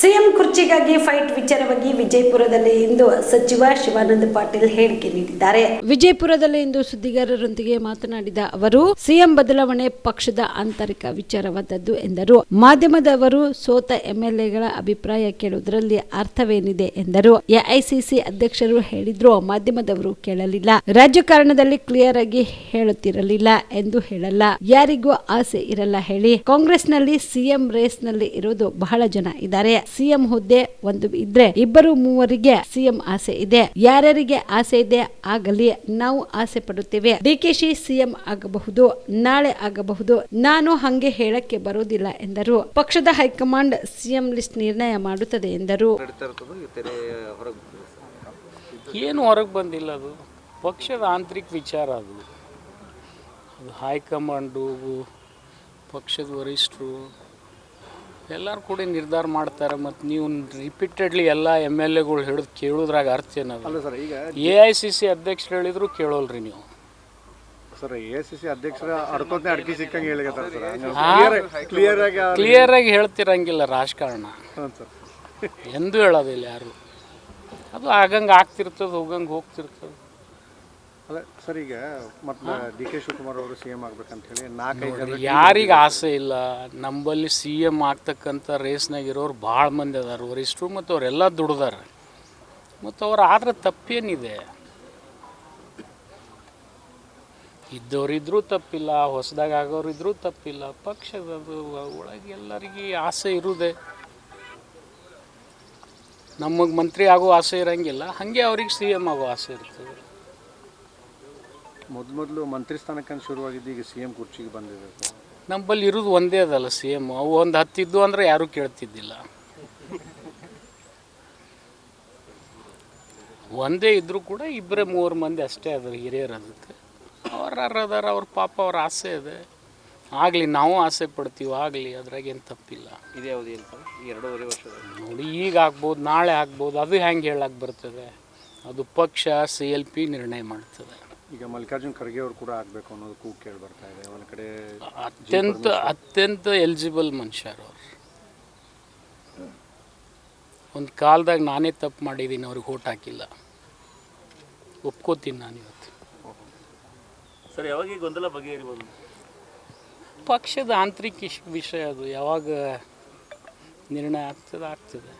CM ಕುರ್ಚಿಗಾಗಿ fight ವಿಚಾರವಾಗಿ ವಿಜಯಪುರದಲ್ಲಿ ಇಂದು ಸಚಿವ ಶಿವಾನಂದ ಪಾಟೀಲ್ ಹೇಳಿಕೆ ನೀಡಿದ್ದಾರೆ. ವಿಜಯಪುರದಲ್ಲಿ ಇಂದು ಸುದ್ದಿಗಾರರೊಂದಿಗೆ ಮಾತನಾಡಿದ ಅವರು, ಸಿಎಂ ಬದಲಾವಣೆ ಪಕ್ಷದ ಆಂತರಿಕ ವಿಚಾರವಾದದ್ದು ಎಂದರು. ಮಾಧ್ಯಮದವರು ಸೋತ ಎಂಎಲ್ಎಗಳ ಅಭಿಪ್ರಾಯ ಕೇಳುವುದರಲ್ಲಿ ಅರ್ಥವೇನಿದೆ ಎಂದರು. ಎಐಸಿಸಿ ಅಧ್ಯಕ್ಷರು ಹೇಳಿದ್ರು, ಮಾಧ್ಯಮದವರು ಕೇಳಲಿಲ್ಲ. ರಾಜಕಾರಣದಲ್ಲಿ ಕ್ಲಿಯರ್ ಆಗಿ ಹೇಳುತ್ತಿರಲಿಲ್ಲ ಎಂದು ಹೇಳಲ್ಲ. ಯಾರಿಗೂ ಆಸೆ ಇರಲ್ಲ ಹೇಳಿ. ಕಾಂಗ್ರೆಸ್ನಲ್ಲಿ ಸಿಎಂ ರೇಸ್ನಲ್ಲಿ ಇರೋದು ಬಹಳ ಜನ ಇದ್ದಾರೆ. ಸಿಎಂ ಹುದ್ದೆ ಒಂದು ಇದ್ರೆ ಇಬ್ಬರು ಮೂವರಿಗೆ ಸಿಎಂ ಆಸೆ ಇದೆ. ಯಾರ್ಯಾರಿಗೆ ಆಸೆ ಇದೆ ಆಗಲಿ ನಾವು ಆಸೆ ಪಡುತ್ತೇವೆ. ಡಿಕೆಶಿ ಸಿಎಂ ಆಗಬಹುದು, ನಾಳೆ ಆಗಬಹುದು. ನಾನು ಹಂಗೆ ಹೇಳಕ್ಕೆ ಬರೋದಿಲ್ಲ ಎಂದರು. ಪಕ್ಷದ ಹೈಕಮಾಂಡ್ ಸಿಎಂ ಲಿಸ್ಟ್ ನಿರ್ಣಯ ಮಾಡುತ್ತದೆ ಎಂದರು. ಏನು ಹೊರಗೆ ಬಂದಿಲ್ಲ ಅದು. ಪಕ್ಷದ ಆಂತರಿಕ ವಿಚಾರ ಅದು. ಅದು ಹೈಕಮಾಂಡು, ಪಕ್ಷದ ವರಿಷ್ಠರು ಎಲ್ಲರೂ ಕೂಡ ನಿರ್ಧಾರ ಮಾಡ್ತಾರೆ ಮತ್ತು ನೀವು ರಿಪೀಟೆಡ್ಲಿ ಎಲ್ಲ ಎಂ ಎಲ್ ಎಗಳು ಹಿಡಿದು ಕೇಳೋದ್ರಾಗ ಅರ್ಥ ಏನದು? ಅಲ್ಲ ಸರ್ ಈಗ ಎ ಐ ಸಿ ಸಿ ಅಧ್ಯಕ್ಷರು ಹೇಳಿದ್ರು ಕೇಳೋಲ್ರಿ ನೀವು. ಸರ್ ಎ ಸಿ ಸಿ ಅಧ್ಯಕ್ಷರ ಅಡ್ಕೋತೆ ಅಡ್ಕಿ ಸಿಕ್ಕಂಗೆ ಸರ್? ಕ್ಲಿಯರ್ ಆಗಿ ಕ್ಲಿಯರ್ ಆಗಿ ಹೇಳ್ತಿರಂಗಿಲ್ಲ ರಾಜಕಾರಣ. ಹಾಂ ಸರ್. ಎಂದೂ ಹೇಳೋದಿಲ್ಲ ಯಾರು. ಅದು ಆಗಂಗೆ ಆಗ್ತಿರ್ತದೆ ಹೋಗಂಗೆ ಹೋಗ್ತಿರ್ತದೆ. ಅಲ್ಲ ಸರ್ ಈಗ ಮತ್ತೆ ಡಿ ಕೆ ಶಿವಕುಮಾರ್ ಅವರು ಸಿ ಎಂ ಆಗ್ಬೇಕಂತ ಹೇಳಿ ನಾಲ್ಕೈದು ಜನ ಯಾರಿಗೆ ಆಸೆ ಇಲ್ಲ ನಂಬಲ್ಲಿ ಸಿ ಎಂ ಆಗ್ತಕ್ಕಂಥ ರೇಸ್ನಾಗ ಇರೋರು ಭಾಳ ಮಂದಿ ಅದಾರ. ವರಿಷ್ಠರು ಮತ್ತು ಅವರೆಲ್ಲ ದುಡ್ದಾರ. ಮತ್ತು ಅವ್ರು ಆದ್ರೆ ತಪ್ಪೇನಿದೆ? ಇದ್ದವರಿದ್ರೂ ತಪ್ಪಿಲ್ಲ ಹೊಸದಾಗ ಆಗೋರಿದ್ರು ತಪ್ಪಿಲ್ಲ ಪಕ್ಷದದು ಒಳಗೆ ಎಲ್ಲರಿಗೆ ಆಸೆ ಇರುವುದೇ ನಮಗೆ ಮಂತ್ರಿ ಆಗೋ ಆಸೆ ಇರಂಗಿಲ್ಲ ಹಾಗೆ ಅವ್ರಿಗೆ ಸಿ ಎಂ ಆಗೋ ಆಸೆ ಇರ್ತದೆ. ಮೊದಲು ಮೊದಲು ಮಂತ್ರಿ ಸ್ಥಾನಕ್ಕೆ ಶುರುವಾಗಿದ್ದು ಈಗ ಸಿ ಎಂ ಕುರ್ಚಿಗೆ ಬಂದಿದೆ ನಮ್ಮಲ್ಲಿ ಇರೋದು ಒಂದೇ ಅದಲ್ಲ ಸಿ ಎಂ ಅವು ಒಂದು ಹತ್ತಿದ್ದು ಅಂದ್ರೆ ಯಾರೂ ಕೇಳ್ತಿದ್ದಿಲ್ಲ. ಒಂದೇ ಇದ್ದರೂ ಕೂಡ ಇಬ್ಬರೇ ಮೂರು ಮಂದಿ ಅಷ್ಟೇ ಅದ್ರ ಹಿರಿಯರು ಅದಕ್ಕೆ ಅವ್ರು ಅದಾರ ಅವ್ರ ಪಾಪ ಅವ್ರ ಆಸೆ ಇದೆ. ಆಗಲಿ ನಾವು ಆಸೆ ಪಡ್ತೀವಿ ಆಗಲಿ ಅದ್ರಾಗೇನು ತಪ್ಪಿಲ್ಲ. ಇದೇ ಅವಧಿ ಅಂತ ಎರಡೂವರೆ ವರ್ಷ ನೋಡಿ ಈಗ ಆಗ್ಬೋದು ನಾಳೆ ಆಗ್ಬೋದು ಅದು ಹೆಂಗೆ ಹೇಳಕ್ಕೆ ಬರ್ತದೆ? ಅದು ಪಕ್ಷ ಸಿ ಎಲ್ ಪಿ ನಿರ್ಣಯ ಮಾಡ್ತದೆ. ಈಗ ಮಲ್ಲಿಕಾರ್ಜುನ್ ಖರ್ಗೆ ಅವರು ಕೂಡ ಆಗಬೇಕು ಅನ್ನೋದು ಕೂಗು ಕೇಳಿ ಬರ್ತಾ ಇದೆ. ಒಂದು ಕಡೆ ಅತ್ಯಂತ ಅತ್ಯಂತ ಎಲಿಜಿಬಲ್ ಮನುಷ್ಯರು ಅವ್ರು ಒಂದು ಕಾಲದಾಗ ನಾನೇ ತಪ್ಪು ಮಾಡಿದ್ದೀನಿ ಅವ್ರಿಗೆ ಓಟ್ ಹಾಕಿಲ್ಲ. ಒಪ್ಕೋತೀನಿ ನಾನು ಇವತ್ತು. ಸರ್ ಯಾವಾಗ ಈ ಗೊಂದಲ ಬಗೆಹರಿಬೋದು? ಪಕ್ಷದ ಆಂತರಿಕ ವಿಷಯ ಅದು. ಯಾವಾಗ ನಿರ್ಣಯ ಆಗ್ತದೆ ಆಗ್ತದೆ.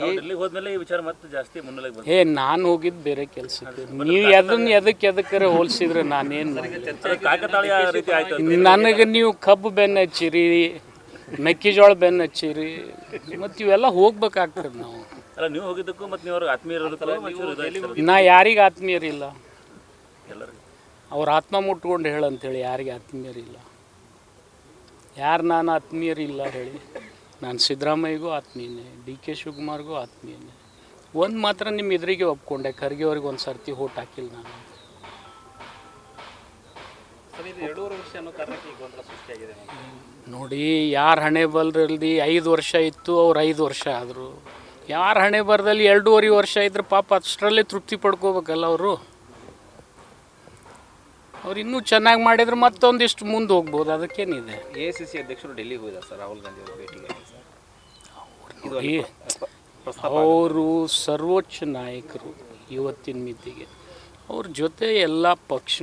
ಡೆಲ್ಲಿಗೆ ಹೋದ್ಮೇಲೆ ಈ ವಿಚಾರ ಮತ್ತೆ ಜಾಸ್ತಿ ಮುನ್ನೆಲೆಗೆ ಬಂತು. ಏ ನಾನು ಹೋಗಿದ್ದು ಬೇರೆ ಕೆಲಸಕ್ಕೆ. ನೀವು ಎದನ್ನ ಎದಕ್ಕೆ ಎದಕ್ಕರೆ ಹೋಲಿಸಿದ್ರೆ ನಾನೇನು ಏನು ಕಾಕತಾಳೀಯ ರೀತಿ ಆಯ್ತು ನನಗೆ ನೀವು ಕಬ್ಬು ಬೆನ್ನು ಹಚ್ಚಿರಿ ಮೆಕ್ಕೆಜೋಳ ಬೆನ್ನು ಹಚ್ಚಿರಿ ಮತ್ತು ಇವೆಲ್ಲ ಹೋಗ್ಬೇಕಾಗ್ತದೆ ನಾವು. ಅಲ್ಲ ನೀವು ಹೋಗಿದ್ದಕ್ಕೂ ಮತ್ತೆ ನೀವು ಅವ್ರಿಗೆ ಆತ್ಮೀಯ ಇರೋದಕ್ಕೂ ಒಂಚೂರು ಇದಾಯ್ತು ಸರ್. ನಾ ಯಾರಿಗೆ ಆತ್ಮೀಯರಿಲ್ಲ. ಎಲ್ಲರಿಗೂ. ಅವ್ರ ಆತ್ಮ ಮುಟ್ಕೊಂಡು ಹೇಳಂತೇಳಿ ಯಾರಿಗೆ ಆತ್ಮೀಯರಿಲ್ಲ. ಯಾರು ನಾನು ಆತ್ಮೀಯರಿಲ್ಲ ಹೇಳಿ. ನಾನು ಸಿದ್ದರಾಮಯ್ಯಗೂ ಆತ್ಮೀಯನೇ ಡಿ ಕೆ ಶಿವಕುಮಾರ್ಗೂ ಆತ್ಮೀಯನೇ. ಒಂದು ಮಾತ್ರ ನಿಮ್ಮ ಎದುರಿಗೆ ಒಪ್ಕೊಂಡೆ ಖರ್ಗೆ ಅವ್ರಿಗೆ ಒಂದು ಸರ್ತಿ ಓಟ್ ಹಾಕಿಲ್ಲ ನಾನು. ನೋಡಿ ಯಾರು ಹಣೆ ಬರದಲ್ಲಿ ಐದು ವರ್ಷ ಇತ್ತು ಅವ್ರು ಐದು ವರ್ಷ ಆದರು. ಯಾರ ಹಣೆ ಬರದಲ್ಲಿ ಎರಡೂವರೆ ವರ್ಷ ಇದ್ರೆ ಪಾಪ ಅಷ್ಟರಲ್ಲೇ ತೃಪ್ತಿ ಪಡ್ಕೋಬೇಕಲ್ಲ ಅವರು? ಅವ್ರು ಇನ್ನೂ ಚೆನ್ನಾಗಿ ಮಾಡಿದ್ರೆ ಮತ್ತೊಂದಿಷ್ಟು ಮುಂದೆ ಹೋಗ್ಬೋದು ಅದಕ್ಕೇನಿದೆ? ಎ ಸಿ ಸಿ ಅಧ್ಯಕ್ಷರು ಡೆಲ್ಲಿಗೆ ಹೋಗಿದ್ದಾರೆ ಸರ್ ರಾಹುಲ್ ಗಾಂಧಿ ಅವರ ಭೇಟಿಗೆ. ಅವರು ಸರ್ವೋಚ್ಚ ನಾಯಕರು ಇವತ್ತಿನ ಮಿತಿಗೆ. ಅವ್ರ ಜೊತೆ ಎಲ್ಲ ಪಕ್ಷ